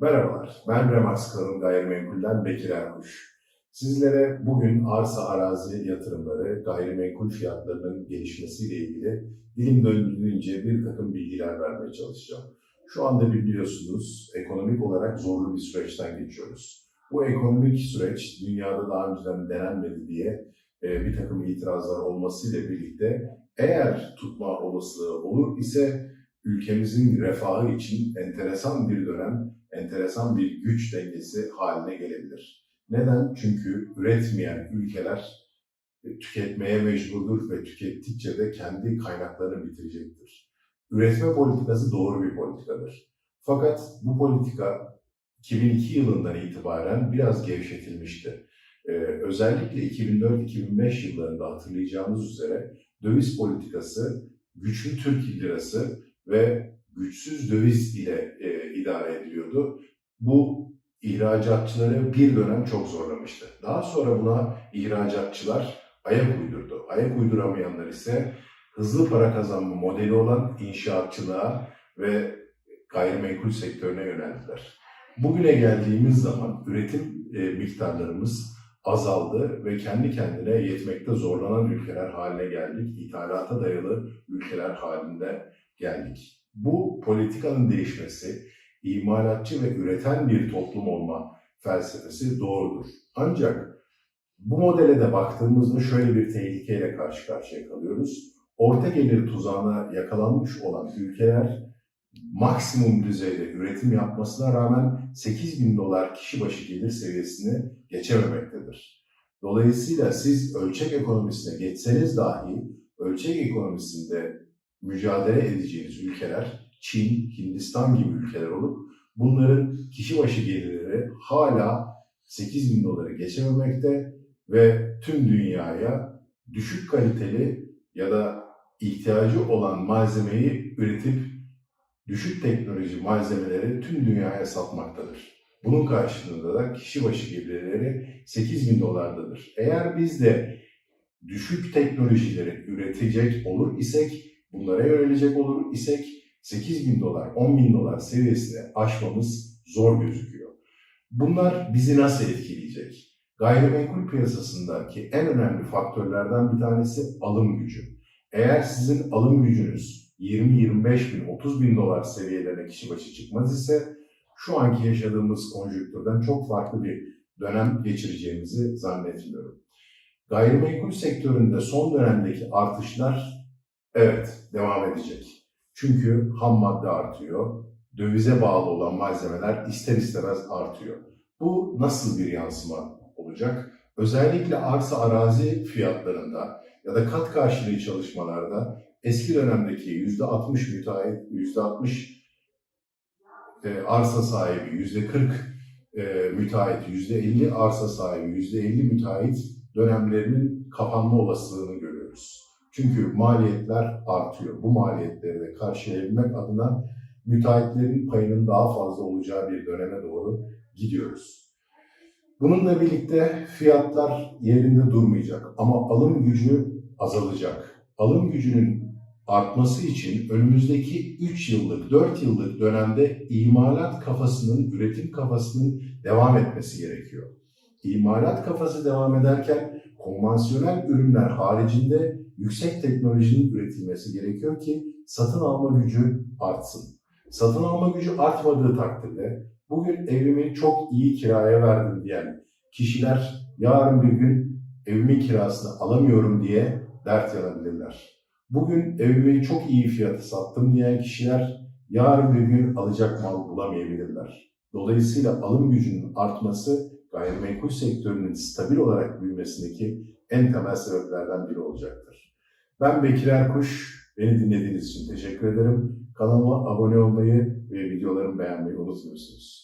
Merhabalar, ben Remax Kalın Gayrimenkul'den Bekir Erkuş. Sizlere bugün arsa arazi yatırımları, gayrimenkul fiyatlarının gelişmesiyle ilgili dilim döndüğünce bir takım bilgiler vermeye çalışacağım. Şu anda biliyorsunuz ekonomik olarak zorlu bir süreçten geçiyoruz. Bu ekonomik süreç dünyada daha önceden denenmedi diye e, bir takım itirazlar olmasıyla birlikte eğer tutma olasılığı olur ise ülkemizin refahı için enteresan bir dönem, enteresan bir güç dengesi haline gelebilir. Neden? Çünkü üretmeyen ülkeler e, tüketmeye mecburdur ve tükettikçe de kendi kaynaklarını bitirecektir. Üretme politikası doğru bir politikadır. Fakat bu politika 2002 yılından itibaren biraz gevşetilmişti. Ee, özellikle 2004-2005 yıllarında hatırlayacağınız üzere döviz politikası, güçlü Türk lirası ve güçsüz döviz ile e, idare ediliyordu. Bu ihracatçıları bir dönem çok zorlamıştı. Daha sonra buna ihracatçılar ayak uydurdu. Ayak uyduramayanlar ise hızlı para kazanma modeli olan inşaatçılığa ve gayrimenkul sektörüne yöneldiler. Bugüne geldiğimiz zaman üretim e, miktarlarımız azaldı ve kendi kendine yetmekte zorlanan ülkeler haline geldik. İthalata dayalı ülkeler halinde geldik. Bu politikanın değişmesi, imalatçı ve üreten bir toplum olma felsefesi doğrudur. Ancak bu modele de baktığımızda şöyle bir tehlikeyle karşı karşıya kalıyoruz. Orta gelir tuzağına yakalanmış olan ülkeler maksimum düzeyde üretim yapmasına rağmen 8 bin dolar kişi başı gelir seviyesini geçememektedir. Dolayısıyla siz ölçek ekonomisine geçseniz dahi ölçek ekonomisinde mücadele edeceğiniz ülkeler Çin, Hindistan gibi ülkeler olup bunların kişi başı gelirleri hala 8 bin doları geçememekte ve tüm dünyaya düşük kaliteli ya da ihtiyacı olan malzemeyi üretip düşük teknoloji malzemeleri tüm dünyaya satmaktadır. Bunun karşılığında da kişi başı gelirleri 8 bin dolardadır. Eğer biz de düşük teknolojileri üretecek olur isek, bunlara yönelecek olur isek 8 bin dolar, 10 bin dolar seviyesine aşmamız zor gözüküyor. Bunlar bizi nasıl etkileyecek? Gayrimenkul piyasasındaki en önemli faktörlerden bir tanesi alım gücü. Eğer sizin alım gücünüz 20-25 bin, 30 bin dolar seviyelerine kişi başı çıkmaz ise şu anki yaşadığımız konjüktürden çok farklı bir dönem geçireceğimizi zannetmiyorum. Gayrimenkul sektöründe son dönemdeki artışlar evet devam edecek. Çünkü ham madde artıyor, dövize bağlı olan malzemeler ister istemez artıyor. Bu nasıl bir yansıma olacak? Özellikle arsa arazi fiyatlarında ya da kat karşılığı çalışmalarda eski dönemdeki %60 müteahhit, %60 e, arsa sahibi, %40 e, müteahhit, %50 arsa sahibi, %50 müteahhit dönemlerinin kapanma olasılığını görüyoruz. Çünkü maliyetler artıyor. Bu maliyetleri de karşılayabilmek adına müteahhitlerin payının daha fazla olacağı bir döneme doğru gidiyoruz. Bununla birlikte fiyatlar yerinde durmayacak ama alım gücü azalacak. Alım gücünün artması için önümüzdeki 3 yıllık, 4 yıllık dönemde imalat kafasının, üretim kafasının devam etmesi gerekiyor. İmalat kafası devam ederken konvansiyonel ürünler haricinde yüksek teknolojinin üretilmesi gerekiyor ki satın alma gücü artsın. Satın alma gücü artmadığı takdirde bugün evimi çok iyi kiraya verdim diyen kişiler yarın bir gün evimin kirasını alamıyorum diye dert yanabilirler. Bugün evimi çok iyi fiyatı sattım diyen kişiler yarın bir gün alacak mal bulamayabilirler. Dolayısıyla alım gücünün artması gayrimenkul sektörünün stabil olarak büyümesindeki en temel sebeplerden biri olacaktır. Ben Bekir Erkuş. Beni dinlediğiniz için teşekkür ederim. Kanalıma abone olmayı ve videolarımı beğenmeyi unutmuyorsunuz.